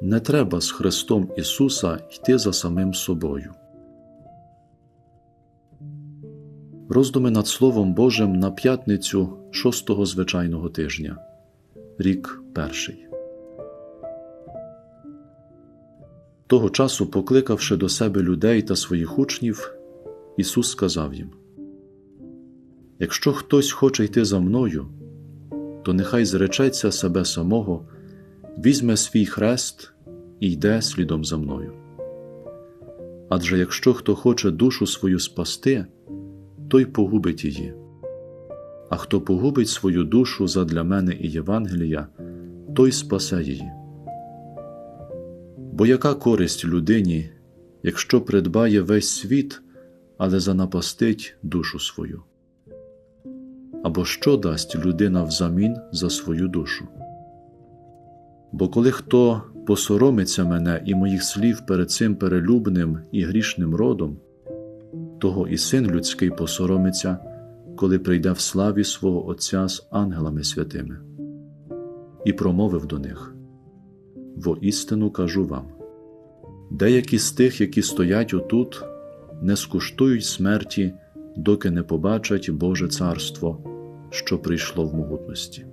не треба з Христом Ісуса йти за самим собою. Роздуми над Словом Божим на п'ятницю шостого звичайного тижня, рік перший. Того часу, покликавши до себе людей та своїх учнів, Ісус сказав їм: Якщо хтось хоче йти за мною, то нехай зречеться себе самого, візьме свій хрест і йде слідом за мною. Адже якщо хто хоче душу свою спасти, той погубить її. А хто погубить свою душу задля мене і Євангелія, той спасе її. Бо яка користь людині, якщо придбає весь світ, але занапастить душу свою? Або що дасть людина взамін за свою душу? Бо коли хто посоромиться мене і моїх слів перед цим перелюбним і грішним родом, того і син людський посоромиться, коли прийде в славі свого Отця з ангелами святими, і промовив до них: Воістину кажу вам: деякі з тих, які стоять отут, не скуштують смерті, доки не побачать Боже Царство, що прийшло в могутності.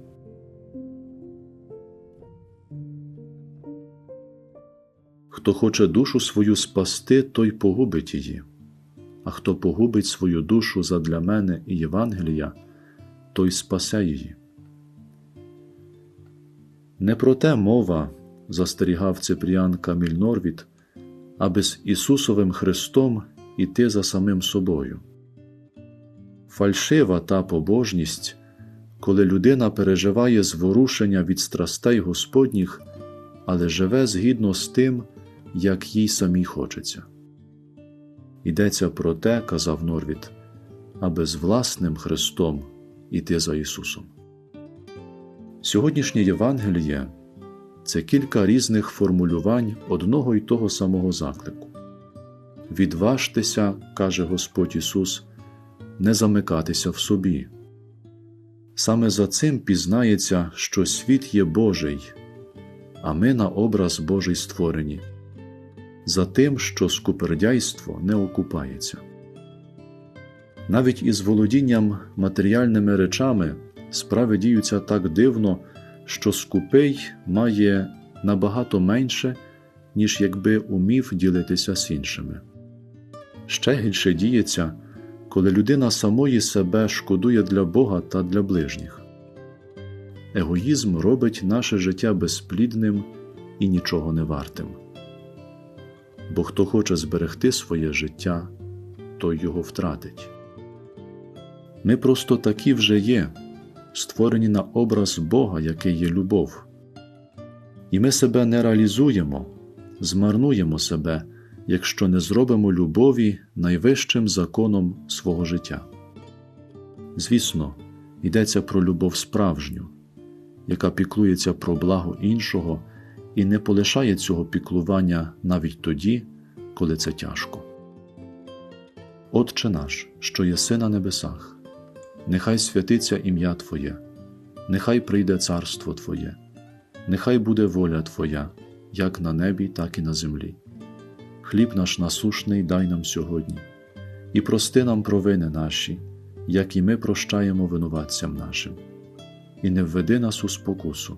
Хто хоче душу свою спасти, той погубить її, а хто погубить свою душу задля мене і Євангелія, той спасе її. Не про те мова, застерігав Ципріан Каміль Норвіт, аби з Ісусовим Христом іти за самим собою. Фальшива та побожність, коли людина переживає зворушення від страстей Господніх, але живе згідно з тим, як їй самій хочеться. Йдеться про те, казав Норвіт, аби з власним Христом іти за Ісусом. Сьогоднішнє Євангеліє це кілька різних формулювань одного й того самого заклику. Відважтеся, каже Господь Ісус, не замикатися в собі. Саме за цим пізнається, що світ є Божий, а ми на образ Божий створені, за тим, що скупердяйство не окупається. Навіть із володінням матеріальними речами справи діються так дивно, що скупий має набагато менше, ніж якби умів ділитися з іншими. Ще гірше діється, коли людина самої себе шкодує для Бога та для ближніх. Егоїзм робить наше життя безплідним і нічого не вартим. Бо хто хоче зберегти своє життя, той його втратить. Ми просто такі вже є, створені на образ Бога, який є любов. І ми себе не реалізуємо, змарнуємо себе, якщо не зробимо любові найвищим законом свого життя. Звісно, йдеться про любов справжню, яка піклується про благо іншого і не полишає цього піклування навіть тоді, коли це тяжко. Отче наш, що єси на небесах, нехай святиться ім'я Твоє, нехай прийде царство Твоє, нехай буде воля Твоя, як на небі, так і на землі. Хліб наш насушний дай нам сьогодні, і прости нам провини наші, як і ми прощаємо винуватцям нашим, і не введи нас у спокусу,